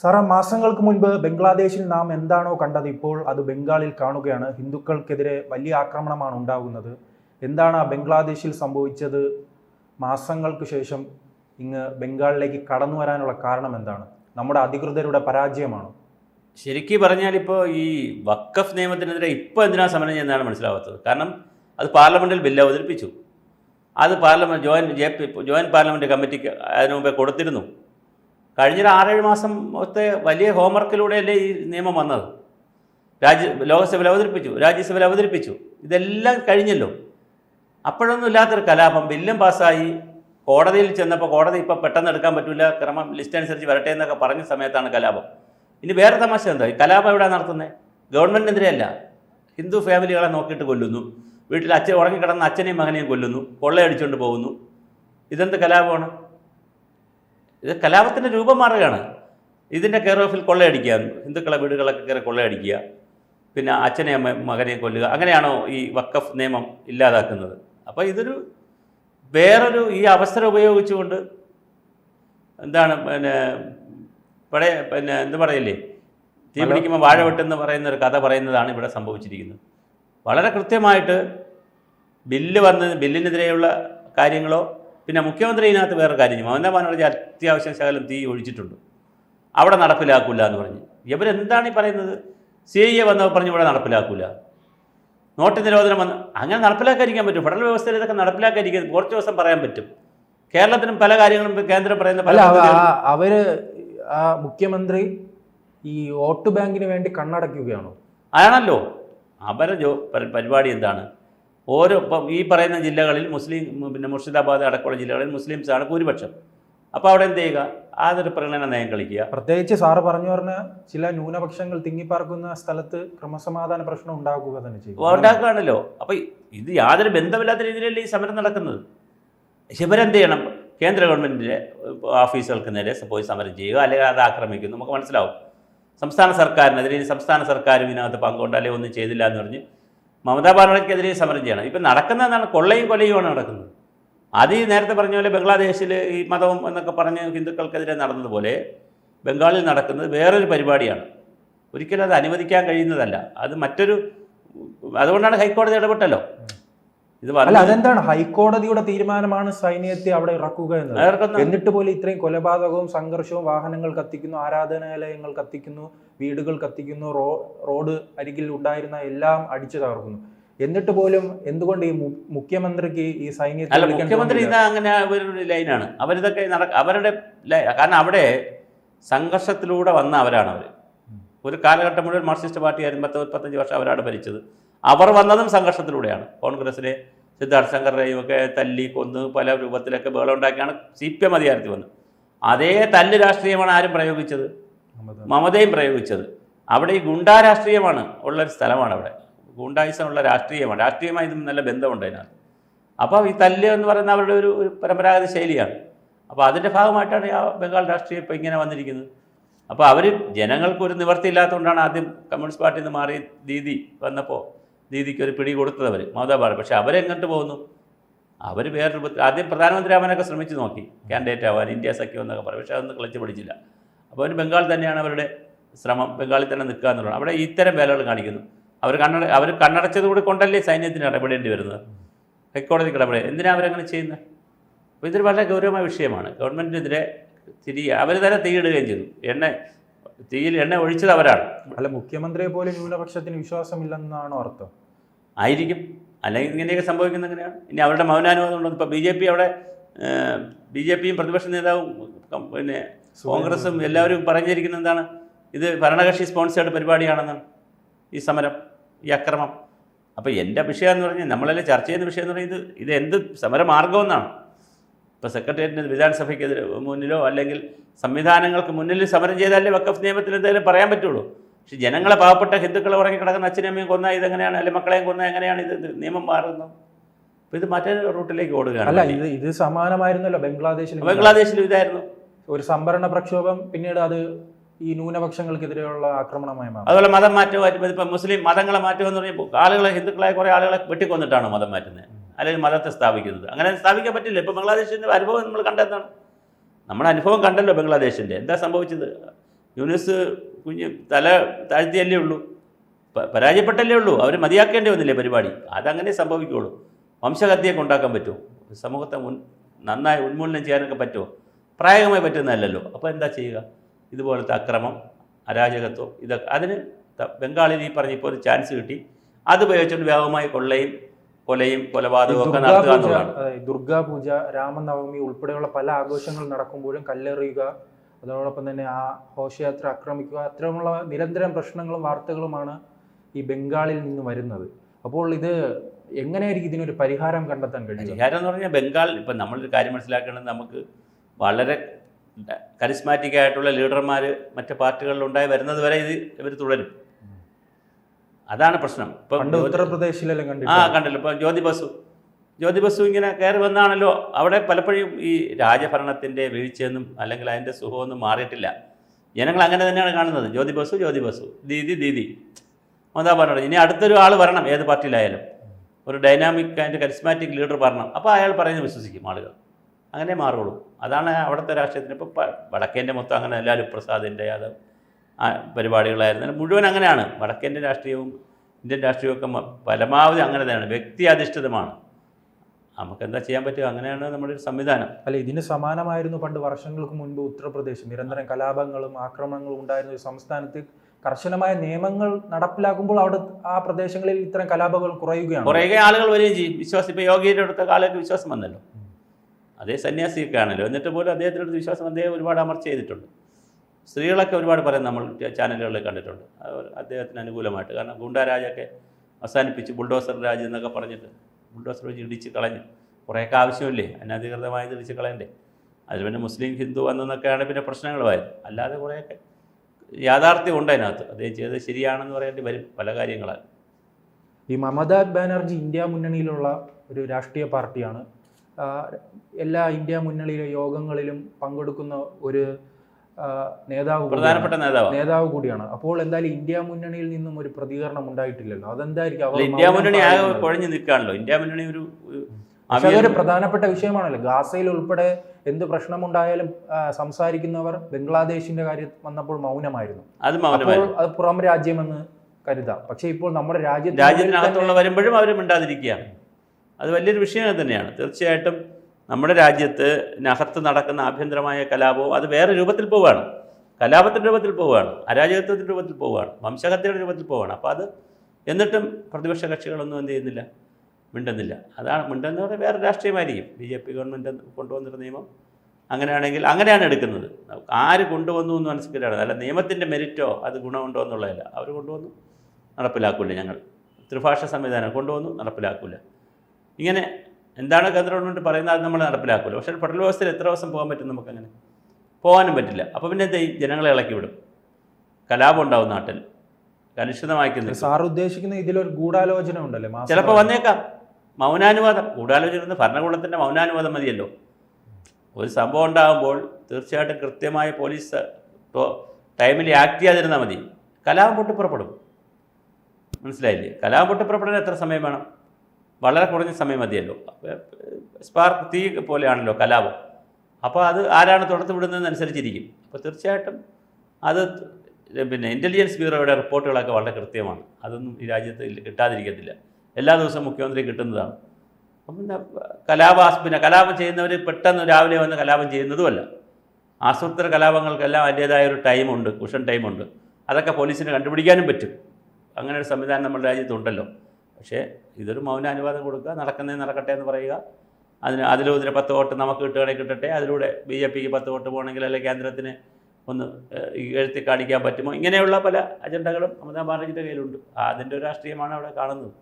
സാറേ മാസങ്ങൾക്ക് മുൻപ് ബംഗ്ലാദേശിൽ നാം എന്താണോ കണ്ടത് ഇപ്പോൾ അത് ബംഗാളിൽ കാണുകയാണ്. ഹിന്ദുക്കൾക്കെതിരെ വലിയ ആക്രമണമാണ് ഉണ്ടാകുന്നത്. എന്താണ് ആ ബംഗ്ലാദേശിൽ സംഭവിച്ചത്? മാസങ്ങൾക്ക് ശേഷം ഇങ്ങ് ബംഗാളിലേക്ക് കടന്നു വരാനുള്ള കാരണം എന്താണ്? നമ്മുടെ അധികൃതരുടെ പരാജയമാണ്? ശരിക്കും പറഞ്ഞാൽ ഇപ്പോൾ ഈ വക്കഫ് നിയമത്തിനെതിരെ ഇപ്പോൾ എന്തിനാ സമരം ചെയ്യുന്നതാണ് മനസ്സിലാവാത്തത്. കാരണം അത് പാർലമെന്റിൽ ബില്ല് അവതരിപ്പിച്ചു. അത് parliament joint J joint parliament കമ്മിറ്റിക്ക് അതിനു മുമ്പേ കൊടുത്തിരുന്നു. കഴിഞ്ഞ ആറേഴ് മാസം മാസത്തെ വലിയ ഹോംവർക്കിലൂടെയല്ലേ ഈ നിയമം വന്നത്? രാജ്യ ലോകസഭയിൽ അവതരിപ്പിച്ചു രാജ്യസഭയിൽ അവതരിപ്പിച്ചു. ഇതെല്ലാം കഴിഞ്ഞല്ലോ. അപ്പോഴൊന്നും ഇല്ലാത്തൊരു കലാപം. ബില്ലും പാസ്സായി. കോടതിയിൽ ചെന്നപ്പോൾ കോടതി ഇപ്പോൾ പെട്ടെന്ന് എടുക്കാൻ പറ്റില്ല. ക്രമം ലിസ്റ്റ് അനുസരിച്ച് വരട്ടെ എന്നൊക്കെ പറഞ്ഞ സമയത്താണ് കലാപം. ഇനി വേറെ തമാശ എന്താ? ഈ കലാപം എവിടെ നടത്തുന്നത് ഗവൺമെന്റിനെതിരെയല്ല ഹിന്ദു ഫാമിലികളെ നോക്കിയിട്ട് കൊല്ലുന്നു. വീട്ടിൽ അച്ഛൻ ഉറങ്ങിക്കിടന്ന അച്ഛനെയും മകനെയും കൊല്ലുന്നു. കൊള്ളയടിച്ചുകൊണ്ട് പോകുന്നു. ഇതെന്ത് കലാപമാണ്? ഇത് കലാപത്തിന്റെ രൂപം മാറുകയാണ്. ഇതിന്റെ കെയർ ഓഫിൽ കൊള്ളയടിക്കുക ഹിന്ദുക്കളെ വീടുകളൊക്കെ കയറി കൊള്ളയടിക്കുക പിന്നെ അച്ഛനെ അമ്മ മകനെ കൊല്ലുക അങ്ങനെയാണോ ഈ വക്കഫ് നിയമം ഇല്ലാതാക്കുന്നത്? അപ്പോൾ ഇതൊരു വേറൊരു ഈ അവസരം ഉപയോഗിച്ചുകൊണ്ട് എന്താണ് പിന്നെ പഴയ പിന്നെ എന്ത് പറയില്ലേ? തീ പിടിക്കുമ്പോൾ വാഴ വെട്ടെന്ന് പറയുന്ന ഒരു കഥ പറയുന്നതാണ് ഇവിടെ സംഭവിച്ചിരിക്കുന്നത്. വളരെ കൃത്യമായിട്ട് ബില്ല് വന്ന് ബില്ലിനെതിരെയുള്ള കാര്യങ്ങളോ പിന്നെ മുഖ്യമന്ത്രി ഇതിനകത്ത് വേറെ കാര്യം. മമതാ ബാനർജി അത്യാവശ്യം ശകലം തീ ഒഴിച്ചിട്ടുണ്ട്. അവിടെ നടപ്പിലാക്കില്ല എന്ന് പറഞ്ഞ്. ഇവരെന്താണ് ഈ പറയുന്നത്? സി ഐ എ വന്നവർ പറഞ്ഞ് ഇവിടെ നടപ്പിലാക്കില്ല നോട്ട് നിരോധനം വന്ന് അങ്ങനെ നടപ്പിലാക്കാതിരിക്കാൻ പറ്റും. ഫെഡറൽ വ്യവസ്ഥയിൽ ഇതൊക്കെ നടപ്പിലാക്കാതിരിക്കാൻ കുറച്ച് ദിവസം പറയാൻ പറ്റും. കേരളത്തിനും പല കാര്യങ്ങളും കേന്ദ്രം പറയുന്ന പല അവർ ആ മുഖ്യമന്ത്രി ഈ വോട്ട് ബാങ്കിന് വേണ്ടി കണ്ണടയ്ക്കുകയാണോ? ആണല്ലോ. അവരെ ജോ പരിപാടി എന്താണ്? ഓരോ ഇപ്പം ഈ പറയുന്ന ജില്ലകളിൽ മുസ്ലിം പിന്നെ മുർഷിദാബാദ് അടക്കമുള്ള ജില്ലകളിൽ മുസ്ലിംസാണ് ഭൂരിപക്ഷം. അപ്പോൾ അവിടെ എന്ത് ചെയ്യുക? അതൊരു പ്രകടന നയം കളിക്കുക. പ്രത്യേകിച്ച് സാറ് പറഞ്ഞു പറഞ്ഞ ചില ന്യൂനപക്ഷങ്ങൾ തിങ്ങിപ്പാർക്കുന്ന സ്ഥലത്ത് ക്രമസമാധാന പ്രശ്നം ഉണ്ടാക്കുക തന്നെ ചെയ്യും. ഉണ്ടാക്കുകയാണല്ലോ. അപ്പോൾ ഇത് യാതൊരു ബന്ധമില്ലാത്ത രീതിയിലല്ലേ ഈ സമരം നടക്കുന്നത്? ശിവരെന്ത് ഇവരെന്ത് ചെയ്യണം? കേന്ദ്ര ഗവൺമെന്റിന്റെ ഓഫീസുകൾക്ക് നേരെ പോയി സമരം ചെയ്യുക അല്ലെങ്കിൽ അത് ആക്രമിക്കുന്നു. നമുക്ക് മനസ്സിലാവും. സംസ്ഥാന സർക്കാരിനെതിരെ സംസ്ഥാന സർക്കാരും ഇതിനകത്ത് പങ്കുകൊണ്ട് അല്ലെങ്കിൽ ഒന്നും ചെയ്തില്ല എന്ന് പറഞ്ഞ് മമതാ ബാനർജിക്കെതിരെ സമരം ചെയ്യണം. ഇപ്പം നടക്കുന്നതാണ് കൊള്ളയും കൊലയുമാണ് നടക്കുന്നത്. അത് ഈ നേരത്തെ പറഞ്ഞ പോലെ ബംഗ്ലാദേശിൽ ഈ മതവും എന്നൊക്കെ പറഞ്ഞ് ഹിന്ദുക്കൾക്കെതിരെ നടന്നതുപോലെ ബംഗാളിൽ നടക്കുന്നത് വേറൊരു പരിപാടിയാണ്. ഒരിക്കലും അത് അനുവദിക്കാൻ കഴിയുന്നതല്ല. അത് മറ്റൊരു അതുകൊണ്ടാണ് ഹൈക്കോടതി ഇടപെട്ടല്ലോ. ഇത് അല്ല അതെന്താണ്? ഹൈക്കോടതിയുടെ തീരുമാനമാണ് സൈന്യത്തെ അവിടെ ഇറക്കുക എന്നത്. എന്നിട്ട് പോലും ഇത്രയും കൊലപാതകവും സംഘർഷവും വാഹനങ്ങൾ കത്തിക്കുന്നു ആരാധനാലയങ്ങൾ കത്തിക്കുന്നു വീടുകൾ കത്തിക്കുന്നു റോഡ് അരികിൽ ഉണ്ടായിരുന്ന എല്ലാം അടിച്ചു തകർക്കുന്നു. എന്നിട്ട് പോലും എന്തുകൊണ്ട് ഈ മുഖ്യമന്ത്രിക്ക് ഈ സൈന്യത്തെ മുഖ്യമന്ത്രി ഇത് അങ്ങനെ ഒരു ലൈനാണ്. അവരിതൊക്കെ നടക്ക അവരുടെ കാരണം അവിടെ സംഘർഷത്തിലൂടെ വന്ന അവരാണ് അവർ ഒരു കാലഘട്ടം മുഴുവൻ മാർക്സിസ്റ്റ് പാർട്ടിയായിരുന്നു പത്ത് മുപ്പത്തഞ്ച് വർഷം അവരാണ് ഭരിച്ചത്. അവർ വന്നതും സംഘർഷത്തിലൂടെയാണ്. കോൺഗ്രസിലെ സിദ്ധാർത്ഥ ശങ്കറിനെയും ഒക്കെ തല്ലി കൊന്ന് പല രൂപത്തിലൊക്കെ ബഹളം ഉണ്ടാക്കിയാണ് സി പി എം അധികാരത്തിൽ വന്നത്. അതേ തല്ല് രാഷ്ട്രീയമാണ് ആരും പ്രയോഗിച്ചത്. മമതയും പ്രയോഗിച്ചത്. അവിടെ ഈ ഗുണ്ടാ രാഷ്ട്രീയമാണ് ഉള്ളൊരു സ്ഥലമാണ് അവിടെ. ഗുണ്ടായുസമുള്ള രാഷ്ട്രീയമാണ്. രാഷ്ട്രീയമായി ഇതും നല്ല ബന്ധമുണ്ട് അതിനകത്ത്. അപ്പോൾ ഈ തല്ല് എന്ന് പറയുന്ന അവരുടെ ഒരു ഒരു പരമ്പരാഗത ശൈലിയാണ്. അപ്പോൾ അതിന്റെ ഭാഗമായിട്ടാണ് ആ ബംഗാൾ രാഷ്ട്രീയം ഇപ്പോൾ ഇങ്ങനെ വന്നിരിക്കുന്നത്. അപ്പോൾ അവർ ജനങ്ങൾക്ക് ഒരു നിവർത്തിയില്ലാത്തതുകൊണ്ടാണ് ആദ്യം കമ്മ്യൂണിസ്റ്റ് പാർട്ടിയിൽ നിന്ന് മാറിയ രീതി വന്നപ്പോൾ ദീദിക്ക് ഒരു പിടി കൊടുത്തത് അവർ മമതാ പക്ഷേ അവരെങ്ങോട്ട് പോകുന്നു? അവർ വേറെ രൂപത്തിൽ ആദ്യം പ്രധാനമന്ത്രി ആവാനൊക്കെ ശ്രമിച്ചു നോക്കി. കാൻഡിഡേറ്റ് ആവാൻ ഇന്ത്യ സഖ്യം എന്നൊക്കെ പറയും. പക്ഷേ അതൊന്നും ക്ലച്ച് പിടിച്ചില്ല. അപ്പോൾ അവർ ബംഗാൾ തന്നെയാണ് അവരുടെ ശ്രമം. ബംഗാളിൽ തന്നെ നിൽക്കുക എന്നുള്ളത്. അവിടെ ഇത്തരം വേലകൾ കാണിക്കുന്നു. അവർ കണ്ണട അവർ കണ്ണടച്ചത് കൂടി കൊണ്ടല്ലേ സൈന്യത്തിന് ഇടപെടേണ്ടി വരുന്നത്? ഹൈക്കോടതിക്ക് ഇടപെടുക എന്തിനാണ് അവരങ്ങനെ ചെയ്യുന്നത് അപ്പോൾ ഇതൊരു വളരെ ഗൗരവമായ വിഷയമാണ്. ഗവൺമെന്റിനെതിരെ തിരി അവർ തന്നെ തീയിടുകയും ചെയ്തു. എണ്ണ തീയിൽ എണ്ണ ഒഴിച്ചത് അവരാണ്. അല്ല മുഖ്യമന്ത്രിയെ പോലെ ന്യൂനപക്ഷത്തിന് വിശ്വാസമില്ലെന്നാണോ അർത്ഥം? ആയിരിക്കും. അല്ലെങ്കിൽ ഇങ്ങനെയൊക്കെ സംഭവിക്കുന്ന എങ്ങനെയാണ്? ഇനി അവരുടെ മൗനാനുവാദം ഉണ്ടോ? ഇപ്പോൾ ബി ജെ പി അവിടെ ബി ജെ പിയും പ്രതിപക്ഷ നേതാവും പിന്നെ കോൺഗ്രസും എല്ലാവരും പറഞ്ഞിരിക്കുന്നത് എന്താണ്? ഇത് ഭരണകക്ഷി സ്പോൺസേർഡ് പരിപാടിയാണെന്നാണ് ഈ സമരം ഈ അക്രമം. അപ്പോൾ എന്റെ വിഷയം എന്ന് പറഞ്ഞാൽ നമ്മളെല്ലാം ചർച്ച ചെയ്യുന്ന വിഷയം എന്ന് പറയുന്നത് ഇത് എന്ത് സമരമാർഗമെന്നാണ് ഇപ്പോൾ സെക്രട്ടേറിയറ്റിന് വിധാനസഭയ്ക്കെതിരെ മുന്നിലോ അല്ലെങ്കിൽ സംവിധാനങ്ങൾക്ക് മുന്നിൽ സമരം ചെയ്താലേ വക്കഫ് നിയമത്തിൽ എന്തെങ്കിലും പറയാൻ പറ്റുള്ളൂ. പക്ഷെ ജനങ്ങളെ പാവപ്പെട്ട ഹിന്ദുക്കളെ ഉറങ്ങി കിടക്കുന്ന അച്ഛനമ്മയും കൊന്ന ഇതെങ്ങനെയാണ് അല്ലെങ്കിൽ മക്കളെയും കൊന്ന എങ്ങനെയാണ് ഇത് നിയമം മാറുന്നത്? അപ്പോൾ ഇത് മറ്റൊരു റൂട്ടിലേക്ക് ഓടുകയാണ്. അല്ല ഇത് ഇത് സമാനമായിരുന്നല്ലോ ബംഗ്ലാദേശിൽ ബംഗ്ലാദേശിൽ ഇതായിരുന്നു. ഒരു സംഭരണ പ്രക്ഷോഭം പിന്നീട് അത് ഈ ന്യൂനപക്ഷങ്ങൾക്കെതിരെയുള്ള ആക്രമണമായി മാറും. അതുപോലെ മതം മാറ്റം ഇപ്പം മുസ്ലിം മതങ്ങളെ മാറ്റുക എന്ന് പറയുമ്പോൾ ആളുകളെ ഹിന്ദുക്കളായ കുറേ ആളുകളെ വെട്ടിക്കൊന്നിട്ടാണ് മതം മാറ്റുന്നത്? അല്ലെങ്കിൽ മതത്തെ സ്ഥാപിക്കുന്നത്? അങ്ങനെ സ്ഥാപിക്കാൻ പറ്റില്ല. ഇപ്പോൾ ബംഗ്ലാദേശിന്റെ അനുഭവം നമ്മൾ കണ്ടെന്താണ് നമ്മുടെ അനുഭവം കണ്ടല്ലോ ബംഗ്ലാദേശിന്റെ. എന്താ സംഭവിച്ചത്? യൂനിസ് കുഞ്ഞ് തല താഴ്ത്തിയല്ലേ ഉള്ളൂ. പരാജയപ്പെട്ടല്ലേ ഉള്ളൂ. അവർ മതിയാക്കേണ്ടി വന്നില്ലേ പരിപാടി? അതങ്ങനെ സംഭവിക്കുകയുള്ളൂ വംശഹത്യയൊക്കെ ഉണ്ടാക്കാൻ പറ്റുമോ? സമൂഹത്തെ മുൻ നന്നായി ഉന്മൂലനം ചെയ്യാനൊക്കെ പറ്റുമോ? പ്രായോഗികമായി പറ്റുന്നതല്ലല്ലോ. അപ്പോൾ എന്താ ചെയ്യുക? ഇതുപോലത്തെ അക്രമം അരാജകത്വം ഇതൊക്കെ അതിന് ബംഗാളിൽ ഈ പറഞ്ഞ ഇപ്പോൾ ഒരു ചാൻസ് കിട്ടി. അത് ഉപയോഗിച്ചുകൊണ്ട് വ്യാപകമായി കൊള്ളയും കൊലയും കൊലപാതകവും ഒക്കെ നടത്തുക എന്നുള്ളതാണ്. ദുർഗാപൂജ രാമനവമി ഉൾപ്പെടെയുള്ള പല ആഘോഷങ്ങൾ നടക്കുമ്പോഴും കല്ലെറിയുക അതോടൊപ്പം തന്നെ ആ ഘോഷയാത്ര ആക്രമിക്കുക അത്തരമുള്ള നിരന്തരം പ്രശ്നങ്ങളും വാർത്തകളുമാണ് ഈ ബംഗാളിൽ നിന്ന് വരുന്നത്. അപ്പോൾ ഇത് എങ്ങനെയായിരിക്കും ഇതിനൊരു പരിഹാരം കണ്ടെത്താൻ കഴിയും പരിഹാരം എന്ന് പറഞ്ഞാൽ ബംഗാൾ ഇപ്പം നമ്മളൊരു കാര്യം മനസ്സിലാക്കേണ്ടത് നമുക്ക് വളരെ കരിസ്മാറ്റിക് ആയിട്ടുള്ള ലീഡർമാർ മറ്റ് പാർട്ടികളിലുണ്ടായി വരുന്നത് വരെ ഇത് ഇവർ തുടരും. അതാണ് പ്രശ്നം. ഇപ്പം ഉത്തർപ്രദേശിലെല്ലാം ഉത്തർപ്രദേശിലെല്ലാം ആ കണ്ടല്ലോ. ഇപ്പം ജ്യോതി ബസു ജ്യോതി ബസു ഇങ്ങനെ കയറി വന്നാണല്ലോ. അവിടെ പലപ്പോഴും ഈ രാജഭരണത്തിന്റെ വീഴ്ചയൊന്നും അല്ലെങ്കിൽ അതിന്റെ സുഖമൊന്നും മാറിയിട്ടില്ല. ജനങ്ങൾ അങ്ങനെ തന്നെയാണ് കാണുന്നത്. ജ്യോതി ബസു ജ്യോതി ബസു. ദീദി ദീദി. മമതാ പറഞ്ഞത് ഇനി അടുത്തൊരു ആൾ വരണം ഏത് പാർട്ടിയിലായാലും. ഒരു ഡൈനാമിക് ആൻഡ് കരിസ്മാറ്റിക് ലീഡർ വരണം. അപ്പോൾ അയാൾ പറയുന്നത് വിശ്വസിക്കും ആളുകൾ. അങ്ങനെ മാറുള്ളൂ അതാണ് അവിടുത്തെ രാഷ്ട്രീയത്തിന് ഇപ്പോൾ വടക്കേന്റെ മൊത്തം അങ്ങനെ ലാലു പ്രസാദിന്റെ അത് പരിപാടികളായിരുന്നു. മുഴുവൻ അങ്ങനെയാണ്. വടക്കേന്റെ രാഷ്ട്രീയവും ഇന്ത്യൻ രാഷ്ട്രീയമൊക്കെ പരമാവധി അങ്ങനെ തന്നെയാണ്. വ്യക്തി അധിഷ്ഠിതമാണ് നമുക്ക് എന്താ ചെയ്യാൻ പറ്റുക? അങ്ങനെയാണ് നമ്മുടെ ഒരു സംവിധാനം. അല്ല ഇതിന് സമാനമായിരുന്നു പണ്ട് വർഷങ്ങൾക്ക് മുൻപ് ഉത്തർപ്രദേശ്. നിരന്തരം കലാപങ്ങളും ആക്രമണങ്ങളും ഉണ്ടായിരുന്ന ഒരു സംസ്ഥാനത്ത് കർശനമായ നിയമങ്ങൾ നടപ്പിലാക്കുമ്പോൾ അവിടെ ആ പ്രദേശങ്ങളിൽ ഇത്തരം കലാപങ്ങൾ കുറയുകയാണ്. കുറയുക ആളുകൾ വരികയും ചെയ്യും. വിശ്വാസം ഇപ്പോൾ യോഗിയുടെ അടുത്ത കാലത്ത് വിശ്വാസം വന്നല്ലോ. അതേ സന്യാസിയൊക്കെ ആണല്ലോ. എന്നിട്ട് പോലും അദ്ദേഹത്തിന്റെ അടുത്ത് വിശ്വാസം അദ്ദേഹം ഒരുപാട് അമർച്ച ചെയ്തിട്ടുണ്ട്. സ്ത്രീകളൊക്കെ ഒരുപാട് പറയും നമ്മൾ ചാനലുകളിൽ കണ്ടിട്ടുണ്ട്. അദ്ദേഹത്തിന് അനുകൂലമായിട്ട്. കാരണം ഗുണ്ടാരാജൊക്കെ അവസാനിപ്പിച്ച് ബുൾഡോസർ രാജ് എന്നൊക്കെ പറഞ്ഞിട്ട് ബുൾഡോസർ വെച്ച് ഇടിച്ച് കളഞ്ഞു. കുറേയൊക്കെ ആവശ്യമില്ലേ? അനധികൃതമായത് ഇടിച്ച് കളയണ്ടേ? അതിൽ പിന്നെ മുസ്ലിം ഹിന്ദു വന്നെന്നൊക്കെയാണ് പിന്നെ പ്രശ്നങ്ങളുമായത് അല്ലാതെ കുറേയൊക്കെ യാഥാർത്ഥ്യം ഉണ്ട് അതിനകത്ത്. അദ്ദേഹം ചെയ്തത് ശരിയാണെന്ന് പറയേണ്ടി വരും പല കാര്യങ്ങളാൽ. ഈ മമതാ ബാനർജി ഇന്ത്യ മുന്നണിയിലുള്ള ഒരു രാഷ്ട്രീയ പാർട്ടിയാണ്. എല്ലാ ഇന്ത്യ മുന്നണിയിലെ യോഗങ്ങളിലും പങ്കെടുക്കുന്ന ഒരു നേതാവ് പ്രധാനപ്പെട്ട നേതാവ്. നേതാവ് കൂടിയാണ്. അപ്പോൾ എന്തായാലും ഇന്ത്യ മുന്നണിയിൽ നിന്നും ഒരു പ്രതികരണം ഉണ്ടായിട്ടില്ലല്ലോ. അതെന്തായിരിക്കും? ഇന്ത്യ മുന്നണി ആകെ കുഴഞ്ഞു നിൽക്കാണല്ലോ ഇന്ത്യ മുന്നണി ഒരു അതൊരു പ്രധാനപ്പെട്ട വിഷയമാണല്ലോ. ഗാസയിൽ ഉൾപ്പെടെ എന്ത് പ്രശ്നമുണ്ടായാലും സംസാരിക്കുന്നവർ ബംഗ്ലാദേശിന്റെ കാര്യം വന്നപ്പോൾ മൗനമായിരുന്നു. അത് അത് പുറം രാജ്യമെന്ന് കരുതാം. പക്ഷേ ഇപ്പോൾ നമ്മുടെ രാജ്യത്ത് രാജ്യത്തിനകത്തുള്ള വരുമ്പോഴും അവർ മിണ്ടാതിരിക്കുകയാണ്. അത് വലിയൊരു വിഷയം തന്നെയാണ്. തീർച്ചയായിട്ടും നമ്മുടെ രാജ്യത്ത് നഹത്ത് നടക്കുന്ന ആഭ്യന്തരമായ കലാപവും അത് വേറെ രൂപത്തിൽ പോവുകയാണ്. കലാപത്തിന്റെ രൂപത്തിൽ പോവുകയാണ്. അരാജകത്വത്തിന്റെ രൂപത്തിൽ പോവുകയാണ്. വംശഹത്യയുടെ രൂപത്തിൽ പോവുകയാണ്. അപ്പോൾ അത് എന്നിട്ടും പ്രതിപക്ഷ കക്ഷികളൊന്നും എന്ത് ചെയ്യുന്നില്ല? മിണ്ടുന്നില്ല. അതാണ് മിണ്ടെന്ന് പറഞ്ഞാൽ വേറെ രാഷ്ട്രീയമായിരിക്കും. ബി ജെ പി ഗവൺമെന്റ് കൊണ്ടുവന്നൊരു നിയമം അങ്ങനെയാണെങ്കിൽ അങ്ങനെയാണ് എടുക്കുന്നത്. ആര് കൊണ്ടുവന്നു എന്ന് മനസ്സിലാണ് അല്ല നിയമത്തിന്റെ മെരിറ്റോ അത് ഗുണമുണ്ടോ എന്നുള്ളതല്ല. അവർ കൊണ്ടുവന്നു. നടപ്പിലാക്കില്ല ഞങ്ങൾ. ത്രിഭാഷ സംവിധാനം കൊണ്ടുവന്നു നടപ്പിലാക്കില്ല ഇങ്ങനെ എന്താണ് കേന്ദ്ര ഗവൺമെന്റ് പറയുന്നത് അത് നമ്മൾ നടപ്പിലാക്കില്ല പക്ഷേ ഫെഡറൽ വ്യവസ്ഥയിൽ എത്ര ദിവസം പോകാൻ പറ്റും നമുക്കങ്ങനെ? പോകാനും പറ്റില്ല. അപ്പോൾ പിന്നെ എന്ത് ജനങ്ങളെ ഇളക്കി വിടും. കലാപം ഉണ്ടാവും നാട്ടിൽ. കലുഷിതമാക്കുന്നു സാർ ഉദ്ദേശിക്കുന്ന ഇതിലൊരു ഗൂഢാലോചന ഉണ്ടല്ലേ? ചിലപ്പോൾ വന്നേക്കാം. മൗനാനുവാദം. ഗൂഢാലോചന എന്ന് ഭരണകൂടത്തിന്റെ മൗനാനുവാദം മതിയല്ലോ. ഒരു സംഭവം ഉണ്ടാകുമ്പോൾ തീർച്ചയായിട്ടും കൃത്യമായി പോലീസ് ടൈമിൽ ആക്ട് ചെയ്യാതിരുന്നാൽ മതി. കലാപം പൊട്ടിപ്പുറപ്പെടും. മനസ്സിലായില്ലേ? കലാപം പൊട്ടിപ്പുറപ്പെടാൻ എത്ര സമയം വേണം? വളരെ കുറഞ്ഞ സമയം മതിയല്ലോ. സ്പാർക്ക് തീ പോലെയാണല്ലോ കലാപം. അപ്പോൾ അത് ആരാണ് തുടർത്ത് വിടുന്നതെന്നനുസരിച്ചിരിക്കും അപ്പോൾ തീർച്ചയായിട്ടും അത് പിന്നെ ഇന്റലിജൻസ് ബ്യൂറോയുടെ റിപ്പോർട്ടുകളൊക്കെ വളരെ കൃത്യമാണ്. അതൊന്നും ഈ രാജ്യത്ത് കിട്ടാതിരിക്കത്തില്ല. എല്ലാ ദിവസവും മുഖ്യമന്ത്രി കിട്ടുന്നതാണ്. അപ്പം പിന്നെ കലാപാസ് പിന്നെ കലാപം ചെയ്യുന്നവർ പെട്ടെന്ന് രാവിലെ വന്ന് കലാപം ചെയ്യുന്നതുമല്ല. ആസൂത്ര കലാപങ്ങൾക്കെല്ലാം അതിന്റേതായ ഒരു ടൈമുണ്ട് കുഷൻ ടൈമുണ്ട്. അതൊക്കെ പോലീസിന് കണ്ടുപിടിക്കാനും പറ്റും. അങ്ങനെ ഒരു സംവിധാനം നമ്മുടെ രാജ്യത്തുണ്ടല്ലോ. പക്ഷേ ഇതൊരു മൗനാനുവാദം കൊടുക്കുക നടക്കുന്നേ നടക്കട്ടെ എന്ന് പറയുക. അതിന് അതിലൂടെ പത്ത് വോട്ട് നമുക്ക് കിട്ടുകയാണെങ്കിൽ കിട്ടട്ടെ അതിലൂടെ ബി ജെ പിക്ക് പത്ത് വോട്ട് പോകണമെങ്കിൽ അല്ലെങ്കിൽ കേന്ദ്രത്തിന് ഒന്ന് എഴുത്തി കാണിക്കാൻ പറ്റുമോ? ഇങ്ങനെയുള്ള പല അജണ്ടകളും മമതാ ബാനർജിയുടെ കയ്യിലുണ്ട്. അതിന്റെ ഒരു രാഷ്ട്രീയമാണ് അവിടെ കാണുന്നത്.